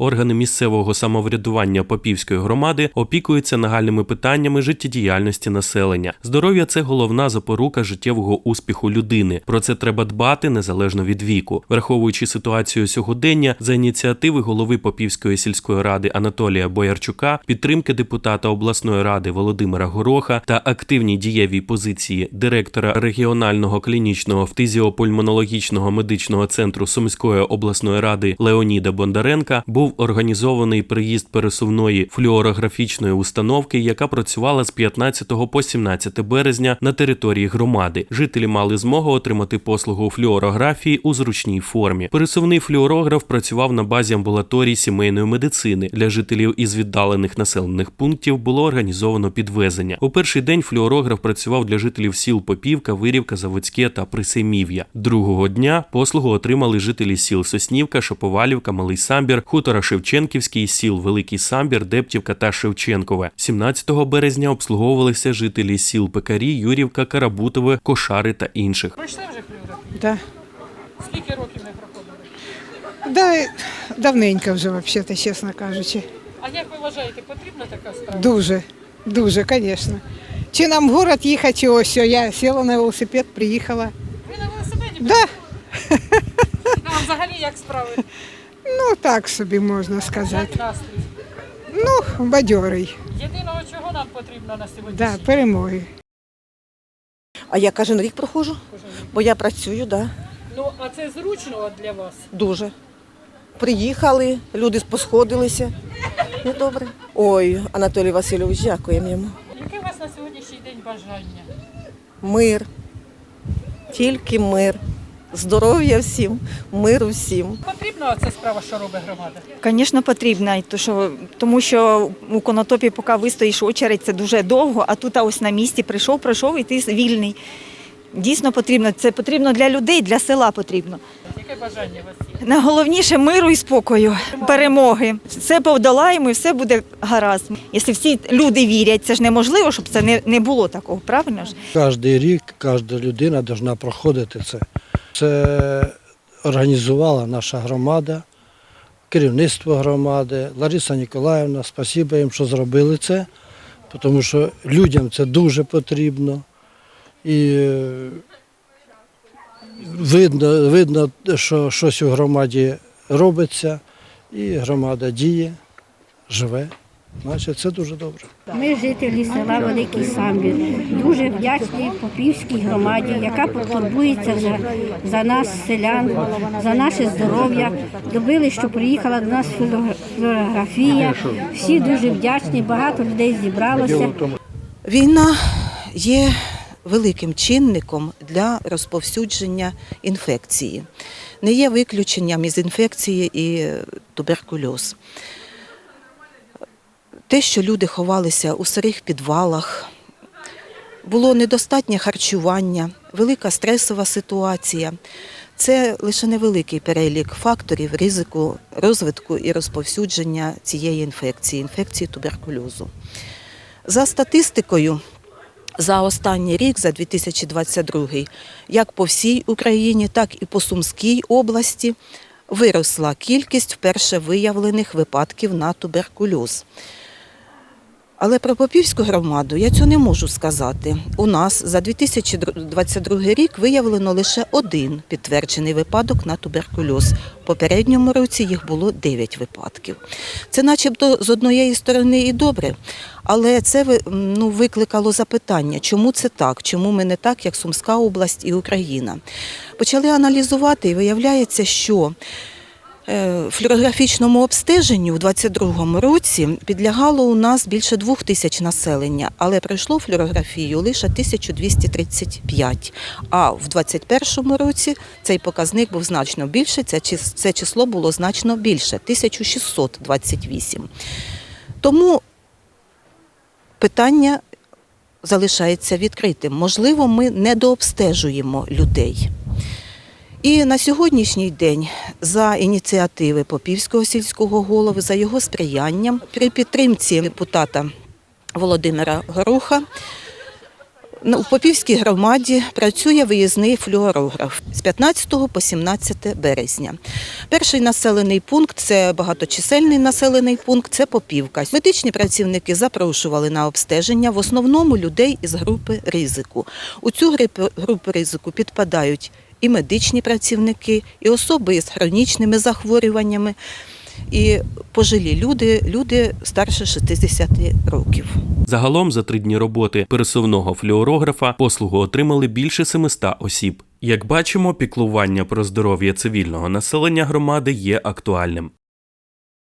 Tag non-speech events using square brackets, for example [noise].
Органи місцевого самоврядування Попівської громади опікуються нагальними питаннями життєдіяльності населення. Здоров'я це головна запорука життєвого успіху людини. Про це треба дбати незалежно від віку, враховуючи ситуацію сьогодення за ініціативи голови Попівської сільської ради Анатолія Боярчука, підтримки депутата обласної ради Володимира Гороха та активній дієвій позиції директора регіонального клінічного фтизіопульмонологічного медичного центру Сумської обласної ради Леоніда Бондаренка був організований приїзд пересувної флюорографічної установки, яка працювала з 15 по 17 березня на території громади. Жителі мали змогу отримати послугу флюорографії у зручній формі. Пересувний флюорограф працював на базі амбулаторії сімейної медицини. Для жителів із віддалених населених пунктів було організовано підвезення. У перший день флюорограф працював для жителів сіл Попівка, Вирівка, Заводське та Присемів'я. Другого дня послугу отримали жителі сіл Соснівка, Шоповалівка, Малий Самбір, хутора Шевченківський, сіл Великий Самбір, Дептівка та Шевченкове. 17 березня обслуговувалися жителі сіл Пекарі, Юрівка, Карабутове, Кошари та інших. Пройшли вже флюору? Да. Скільки років не проходили? Да, давненько вже, взагалі, чесно кажучи. А як ви вважаєте, потрібна така справа? Дуже, дуже, звісно. Чи нам в город їхати, чи ось, що я сіла на велосипед, приїхала. Ви на велосипеді? Да, [laughs] А взагалі як справи? Ну так собі можна сказати. Як настрій? Ну, бадьорий, Єдиного, чого нам потрібно на сьогодні? да, перемоги. А я кожен рік проходжу, бо я працюю, да, Ну, а це зручно от для вас? дуже. Приїхали, люди посходилися. Ну добре. Ой, Анатолій Васильович, дякуємо йому. Яке у вас на сьогоднішній день бажання? Мир. Тільки мир. Здоров'я всім, миру всім. Потрібна ця справа, що робить громада? Звісно, потрібна, тому що у конотопі, поки вистоїш очередь, це дуже довго, а тут ось на місці прийшов, пройшов і ти вільний. Дійсно потрібно. Це потрібно для людей, для села потрібно. Яке бажання у вас є? Найголовніше миру і спокою, перемоги. Все подолаємо і все буде гаразд. Якщо всі люди вірять, це ж неможливо, щоб це не, не було такого, правильно ж? Кожний рік кожна людина повинна проходити це. Це організувала наша громада, керівництво громади, Лариса Ніколаївна, спасибо їм, що зробили це, тому що людям це дуже потрібно. І е, видно, видно, що щось у громаді робиться, і громада діє, живе. Значить, це дуже добре. Ми, жителі села Великий Самбір, дуже вдячні Попівській громаді, яка потурбується за, за нас, селян, за наше здоров'я. Добили, що приїхала до нас флюорографія. Всі дуже вдячні, багато людей зібралося. Війна є великим чинником для розповсюдження інфекції. Не є виключенням із інфекції і туберкульоз. Те, що люди ховалися у сирих підвалах, було недостатнє харчування, велика стресова ситуація. Це лише невеликий перелік факторів ризику розвитку і розповсюдження цієї інфекції, інфекції туберкульозу. За статистикою, за останній рік, за 2022, як по всій Україні, так і по Сумській області, виросла кількість вперше виявлених випадків на туберкульоз. Але про Попівську громаду я цього не можу сказати. У нас за 2022 рік виявлено лише один підтверджений випадок на туберкульоз. В попередньому році їх було 9 випадків. Це начебто з однієї сторони і добре, але це ну, викликало запитання, чому це так, чому ми не так, як Сумська область і Україна. Почали аналізувати і виявляється, що Флюорографічному обстеженню у 2022 році підлягало у нас більше двох тисяч населення, але пройшло флюорографію лише 1235. А в 2021 році цей показник був значно більше, це число було значно більше 1628. Тому питання залишається відкритим. Можливо, ми недообстежуємо людей. І на сьогоднішній день за ініціативи Попівського сільського голови, за його сприянням, при підтримці депутата Володимира Гороха На- У Попівській громаді працює виїзний флюорограф з 15 по 17 березня. Перший населений пункт це багаточисельний населений пункт, це Попівка. Медичні працівники запрошували на обстеження в основному людей із групи ризику. У цю групу ризику підпадають і медичні працівники, і особи з хронічними захворюваннями, і пожилі люди, люди старше 60 років. Загалом за три дні роботи пересувного флюорографа послугу отримали більше 700 осіб. Як бачимо, піклування про здоров'я цивільного населення громади є актуальним.